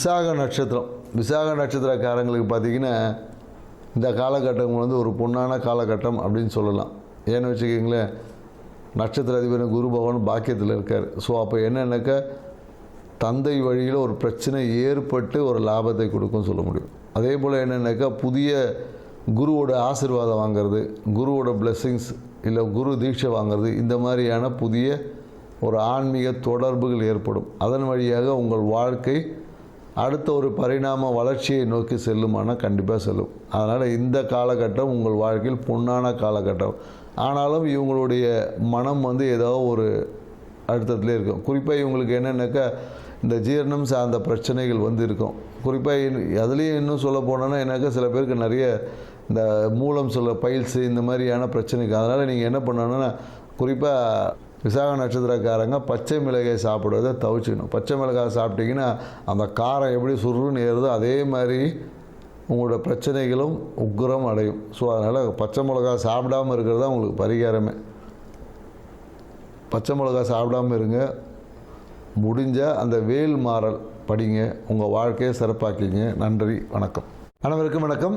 விசாக நட்சத்திரம். விசாக நட்சத்திரக்காரங்களுக்கு பார்த்திங்கன்னா இந்த காலகட்டம் வந்து ஒரு பொன்னான காலகட்டம் அப்படின்னு சொல்லலாம். ஏன்னு வச்சுக்கிங்களேன் நட்சத்திர அதிபர் குரு பகவான் பாக்கியத்தில் இருக்கார். ஸோ அப்போ என்னென்னாக்கா தந்தை வழியில் ஒரு பிரச்சனை ஏற்பட்டு ஒரு லாபத்தை கொடுக்கும் சொல்ல முடியும். அதே போல் என்னென்னாக்கா புதிய குருவோட ஆசிர்வாதம் வாங்குறது குருவோட பிளெஸ்ஸிங்ஸ் இல்லை குரு தீட்சை வாங்குறது இந்த மாதிரியான புதிய ஒரு ஆன்மீக தொடர்புகள் ஏற்படும். அதன் வழியாக உங்கள் வாழ்க்கை அடுத்த ஒரு பரிணாம வளர்ச்சியை நோக்கி செல்லுமானால் கண்டிப்பாக செல்லும். அதனால் இந்த காலகட்டம் உங்கள் வாழ்க்கையில் பொன்னான காலகட்டம். ஆனாலும் இவங்களுடைய மனம் வந்து ஏதோ ஒரு அழுத்தத்திலே இருக்கும். குறிப்பாக இவங்களுக்கு என்னென்னாக்கா இந்த ஜீரணம் சார்ந்த பிரச்சனைகள் வந்து இருக்கும். குறிப்பாக அதுலேயும் இன்னும் சொல்ல போனோன்னா என்னக்கா சில பேருக்கு நிறைய இந்த மூலம் சொல்ல பயில்ஸு இந்த மாதிரியான பிரச்சனைக்கு அதனால் நீங்கள் என்ன பண்ணணும்னா குறிப்பாக விசாக நட்சத்திரக்காரங்க பச்சை மிளகாய் சாப்பிடுவதை தவிச்சுக்கணும். பச்சை மிளகாய் சாப்பிட்டீங்கன்னா அந்த காரம் எப்படி சுருன்னு ஏறுதோ அதே மாதிரி உங்களோட பிரச்சனைகளும் உக்ரம் அடையும். ஸோ அதனால் பச்சை மிளகாய் சாப்பிடாமல் இருக்கிறது தான் உங்களுக்கு பரிகாரமே. பச்சை மிளகா சாப்பிடாம இருங்க. முடிஞ்ச அந்த வேல் மாறல் படிங்க. உங்கள் வாழ்க்கையை சிறப்பாக்கிங்க. நன்றி. வணக்கம். அனைவருக்கும் வணக்கம்.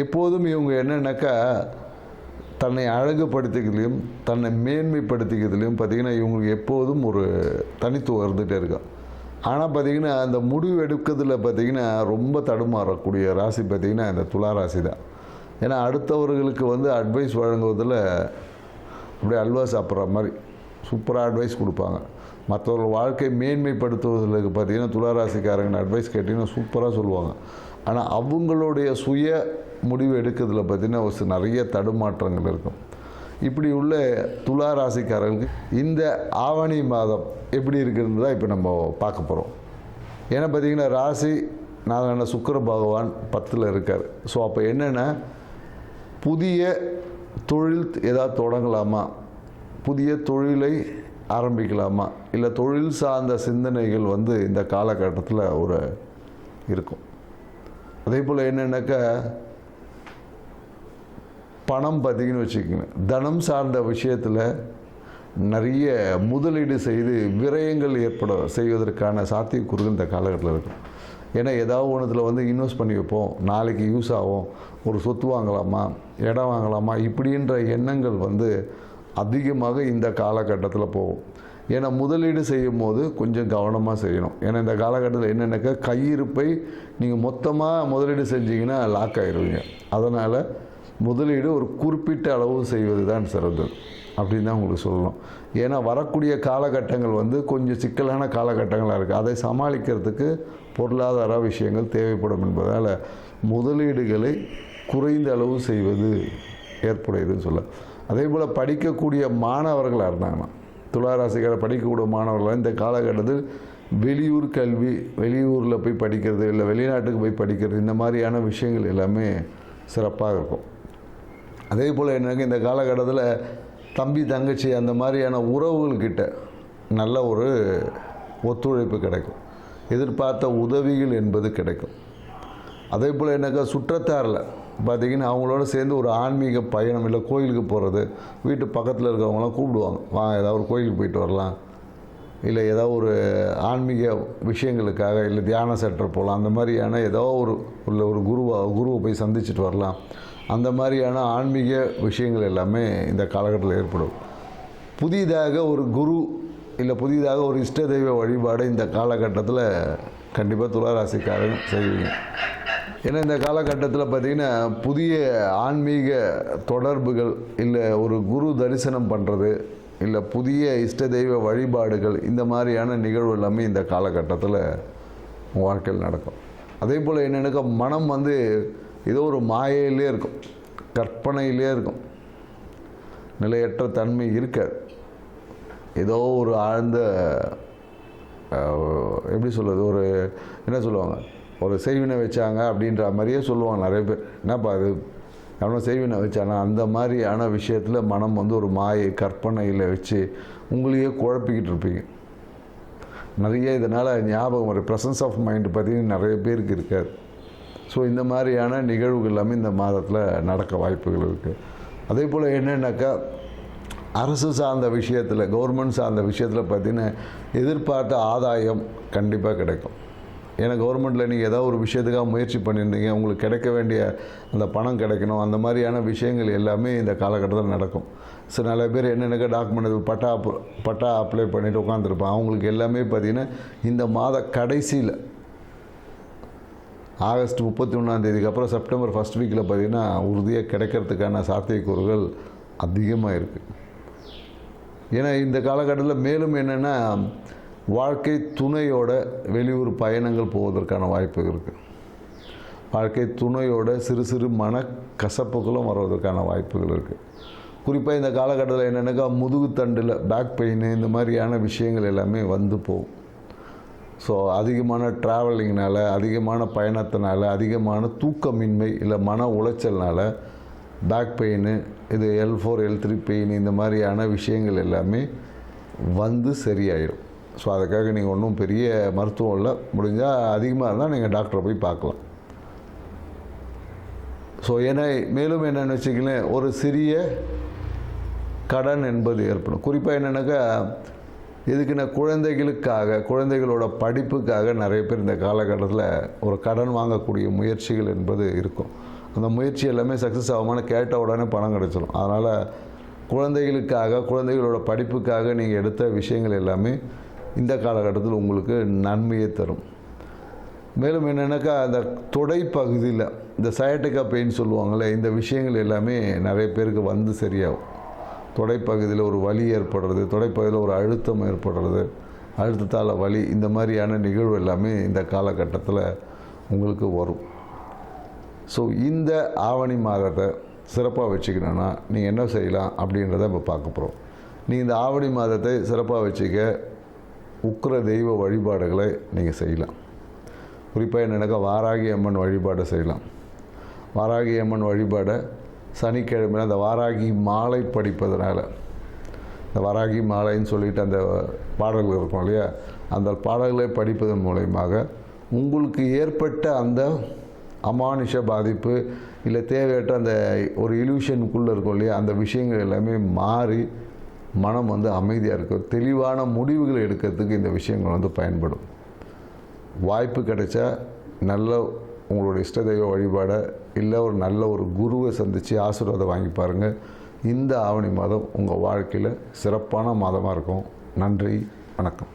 எப்போதும் இவங்க என்னென்னாக்கா தன்னை அழகுபடுத்திக்கிறதுலையும் தன்னை மேன்மைப்படுத்திக்கிறதுலையும் பார்த்திங்கன்னா இவங்களுக்கு எப்போதும் ஒரு தனித்துவம் இருந்துகிட்டே இருக்கும் ஆனால் பார்த்திங்கன்னா அந்த முடிவு எடுக்கிறதுல பார்த்திங்கன்னா ரொம்ப தடுமாறக்கூடிய ராசி பார்த்திங்கன்னா இந்த துலா ராசி தான் ஏன்னா அடுத்தவர்களுக்கு வந்து அட்வைஸ் வழங்குவதில் அப்படியே அல்வா சாப்பிட்ற மாதிரி சூப்பராக அட்வைஸ் கொடுப்பாங்க. மற்றவர்கள் வாழ்க்கை மேன்மைப்படுத்துவதில் பார்த்தீங்கன்னா துளாராசிக்காரங்க அட்வைஸ் கேட்டிங்கன்னா சூப்பராக சொல்லுவாங்க. ஆனால் அவங்களுடைய சுய முடிவு எடுக்கிறதுல பார்த்தீங்கன்னா ஒரு நிறைய தடுமாற்றங்கள் இருக்கும். இப்படி உள்ள துலா ராசிக்காரர்களுக்கு இந்த ஆவணி மாதம் எப்படி இருக்குன்னு தான் இப்போ நம்ம பார்க்க போகிறோம் ஏன்னா பார்த்தீங்கன்னா ராசி நாராயண சுக்கர பகவான் பத்தில் இருக்கார். ஸோ அப்போ என்னென்னா புதிய தொழில் ஏதாவது தொடங்கலாமா? புதிய தொழிலை ஆரம்பிக்கலாமா? இல்லை தொழில் சார்ந்த சிந்தனைகள் வந்து இந்த காலகட்டத்தில் ஒரு இருக்கும். அதே போல் என்னென்னாக்கா பணம் பார்த்தீங்கன்னு வச்சுக்கோங்க. தனம் சார்ந்த விஷயத்தில் நிறைய முதலீடு செய்து விரயங்கள் ஏற்பட செய்வதற்கான சாத்தியக்கூறுகள் இந்த காலகட்டத்தில் இருக்கும். ஏன்னா ஏதாவது ஒன்றுத்தில் வந்து இன்வெஸ்ட் பண்ணி வைப்போம். நாளைக்கு யூஸ் ஆகும். ஒரு சொத்து வாங்கலாமா? இடம் வாங்கலாமா? இப்படின்ற எண்ணங்கள் வந்து அதிகமாக இந்த காலகட்டத்தில் போகும். ஏன்னா முதலீடு செய்யும் போது கொஞ்சம் கவனமாக செய்யணும். ஏன்னா இந்த காலகட்டத்தில் என்னென்னாக்கா கையிருப்பை நீங்கள் மொத்தமாக முதலீடு செஞ்சீங்கன்னா லாக் ஆகிடுவீங்க அதனால் முதலீடு ஒரு குறிப்பிட்ட அளவு செய்வது தான் சிறந்தது அப்படின்னு தான் உங்களுக்கு சொல்லணும். ஏன்னா வரக்கூடிய காலகட்டங்கள் வந்து கொஞ்சம் சிக்கலான காலகட்டங்களாக இருக்குது அதை சமாளிக்கிறதுக்கு பொருளாதார விஷயங்கள் தேவைப்படும் என்பதால் முதலீடுகளை குறைந்த அளவு செய்வது ஏற்புடையதுன்னு சொல்ல அதே போல் படிக்கக்கூடிய மாணவர்களாக இருந்தாங்கன்னா துளாராசிக்கார படிக்கக்கூடிய மாணவர்கள் இந்த காலகட்டத்தில் வெளியூர் கல்வி வெளியூரில் போய் படிக்கிறது இல்லை வெளிநாட்டுக்கு போய் படிக்கிறது இந்த மாதிரியான விஷயங்கள் எல்லாமே சிறப்பாக இருக்கும். அதே போல் எனக்கு இந்த காலகட்டத்தில் தம்பி தங்கச்சி அந்த மாதிரியான உறவுகள்கிட்ட நல்ல ஒரு ஒத்துழைப்பு கிடைக்கும். எதிர்பார்த்த உதவிகள் என்பது கிடைக்கும். அதே போல் எனக்கு சுற்றத்தாரில் பார்த்திங்கன்னா அவங்களோட சேர்ந்து ஒரு ஆன்மீக பயணம் இல்லை கோயிலுக்கு போகிறது வீட்டு பக்கத்தில் இருக்கிறவங்களாம் கூப்பிடுவாங்க. வா ஏதாவது ஒரு கோயிலுக்கு போயிட்டு வரலாம். இல்லை ஏதோ ஒரு ஆன்மீக விஷயங்களுக்காக இல்லை தியான சென்டர் போகலாம் அந்த மாதிரியான ஏதோ ஒரு உள்ள ஒரு குருவா குருவை போய் சந்திச்சுட்டு வரலாம். அந்த மாதிரியான ஆன்மீக விஷயங்கள் எல்லாமே இந்த காலகட்டத்தில் ஏற்படும். புதிதாக ஒரு குரு இல்லை புதிதாக ஒரு இஷ்ட தெய்வ வழிபாடு இந்த காலகட்டத்தில் கண்டிப்பாக துளாராசிக்காரன் செய்வீங்க. ஏன்னா இந்த காலகட்டத்தில் பார்த்திங்கன்னா புதிய ஆன்மீக தொடர்புகள் இல்லை ஒரு குரு தரிசனம் பண்ணுறது இல்லை புதிய இஷ்ட தெய்வ வழிபாடுகள் இந்த மாதிரியான நிகழ்வு எல்லாமே இந்த காலகட்டத்தில் வாழ்க்கையில் நடக்கும். அதே போல் என்னென்னக்கா மனம் வந்து ஏதோ ஒரு மாயையிலே இருக்கும் கற்பனையிலே இருக்கும். நிலையற்ற தன்மை இருக்காது. ஏதோ ஒரு ஆழ்ந்த எப்படி சொல்கிறது ஒரு என்ன சொல்லுவாங்க? ஒரு செய்வினை வச்சாங்க அப்படின்ற மாதிரியே சொல்லுவாங்க நிறைய பேர். என்னப்பா அது எவனோ செய்வினை வச்சானா? அந்த மாதிரியான விஷயத்தில் மனம் வந்து ஒரு மாயை கற்பனையில் வச்சு உங்களையே குழப்பிக்கிட்டு இருப்பீங்க. நிறைய இதனால் ஞாபகம் வரும். ப்ரெசன்ஸ் ஆஃப் மைண்ட் பார்த்தீங்கன்னா நிறைய பேருக்கு இருக்காது. ஸோ இந்த மாதிரியான நிகழ்வுகள் எல்லாமே இந்த மாதத்தில் நடக்க வாய்ப்புகள் இருக்குது அதே போல் என்னென்னாக்கா அரசு சார்ந்த விஷயத்தில் கவர்மெண்ட் சார்ந்த விஷயத்தில் பார்த்தீங்கன்னா எதிர்பார்த்த ஆதாயம் கண்டிப்பாக கிடைக்கும். ஏன்னா கவர்மெண்ட்டில் நீங்கள் ஏதாவது ஒரு விஷயத்துக்காக முயற்சி பண்ணியிருந்தீங்க உங்களுக்கு கிடைக்க வேண்டிய அந்த பணம் கிடைக்கணும் அந்த மாதிரியான விஷயங்கள் எல்லாமே இந்த காலகட்டத்தில் நடக்கும். சில நிறைய பேர் என்னென்ன டாக்குமெண்ட் பட்டா பட்டா அப்ளை பண்ணிட்டு உட்காந்துருப்பான் அவங்களுக்கு எல்லாமே பார்த்திங்கன்னா இந்த மாத கடைசியில் ஆகஸ்ட் முப்பத்தி ஒன்றாந்தேதிக்கு அப்புறம் செப்டம்பர் ஃபஸ்ட் வீக்கில் பார்த்தீங்கன்னா உறுதியாக கிடைக்கிறதுக்கான சாத்தியக்கூறுகள் அதிகமாக இருக்குது ஏன்னா இந்த காலகட்டத்தில் மேலும் என்னென்னா வாழ்க்கை துணையோட வெளியூர் பயணங்கள் போவதற்கான வாய்ப்பு இருக்குது வாழ்க்கை துணையோட சிறு சிறு மன கசப்புகளும் வருவதற்கான வாய்ப்புகள் இருக்குது குறிப்பாக இந்த காலகட்டத்தில் என்னென்னாக்கா முதுகுத்தண்டில் பேக் பெயின் இந்த மாதிரியான விஷயங்கள் எல்லாமே வந்து போகும். ஸோ அதிகமான ட்ராவலிங்னால அதிகமான பயணத்தினால அதிகமான தூக்கமின்மை இல்லை மன உளைச்சல்னால பேக் பெயின் இது L four L three pain இந்த மாதிரியான விஷயங்கள் எல்லாமே வந்து சரியாயிடும் ஸோ அதுக்காக நீங்கள் ஒன்றும் பெரிய மருத்துவம் இல்லை. முடிஞ்சால் அதிகமாக இருந்தால் நீங்கள் டாக்டரை போய் பார்க்கலாம். ஸோ ஏன்னா மேலும் என்னென்னு வச்சுக்கலேன் ஒரு சிறிய கடன் என்பது ஏற்படும். குறிப்பாக என்னென்னாக்கா இதுக்குன்னா குழந்தைகளுக்காக குழந்தைகளோட படிப்புக்காக நிறைய பேர் இந்த காலகட்டத்தில் ஒரு கடன் வாங்கக்கூடிய முயற்சிகள் என்பது இருக்கும். அந்த முயற்சி எல்லாமே சக்ஸஸ் ஆகாமல் கேட்ட உடனே பணம் கிடச்சிடும் அதனால் குழந்தைகளுக்காக குழந்தைகளோட படிப்புக்காக நீங்கள் எடுத்த விஷயங்கள் எல்லாமே இந்த காலகட்டத்தில் உங்களுக்கு நன்மையை தரும். மேலும் என்னென்னாக்கா அந்த தொடை பகுதியில் இந்த சயட்டிக்கா பெயின் சொல்லுவாங்கள்ல இந்த விஷயங்கள் எல்லாமே நிறைய பேருக்கு வந்து சரியாகும். தொடைப்பகுதியில் ஒரு வலி ஏற்படுறது தொடைப்பகுதியில் ஒரு அழுத்தம் ஏற்படுறது அழுத்தத்தால் வலி இந்த மாதிரியான நிகழ்வு எல்லாமே இந்த காலகட்டத்தில் உங்களுக்கு வரும். ஸோ இந்த ஆவணி மாதத்தை சிறப்பாக வச்சுக்கணுன்னா நீங்கள் என்ன செய்யலாம் அப்படின்றத இப்போ பார்க்க போகிறோம் நீங்கள் இந்த ஆவணி மாதத்தை சிறப்பாக வச்சுக்க உக்கிர தெய்வ வழிபாடுகளை நீங்கள் செய்யலாம். குறிப்பாக என்னென்னாக்கா வாராகி அம்மன் வழிபாடை செய்யலாம். வாராகி அம்மன் வழிபாடை சனிக்கிழமையில் அந்த வாராகி மாலை படிப்பதனால இந்த வாராகி மாலைன்னு சொல்லிட்டு அந்த பாடல்கள் இருக்கும் இல்லையா? அந்த பாடல்களை படிப்பதன் மூலயமாக உங்களுக்கு ஏற்பட்ட அந்த அமானுஷ பாதிப்பு இல்லை தேவையற்ற அந்த ஒரு இல்யூஷனுக்குள்ளே இருக்கும் இல்லையா? அந்த விஷயங்கள் எல்லாமே மாறி மனம் வந்து அமைதியாக இருக்கும் தெளிவான முடிவுகளை எடுக்கிறதுக்கு இந்த விஷயங்கள் வந்து பயன்படும். வாய்ப்பு கிடைச்சா நல்ல உங்களோட இஷ்ட தெய்வ வழிபாடை இல்லை ஒரு நல்ல ஒரு குருவை சந்தித்து ஆசீர்வாதம் வாங்கி பாருங்கள் இந்த ஆவணி மாதம் உங்கள் வாழ்க்கையில் சிறப்பான மாதமாக இருக்கும். நன்றி வணக்கம்.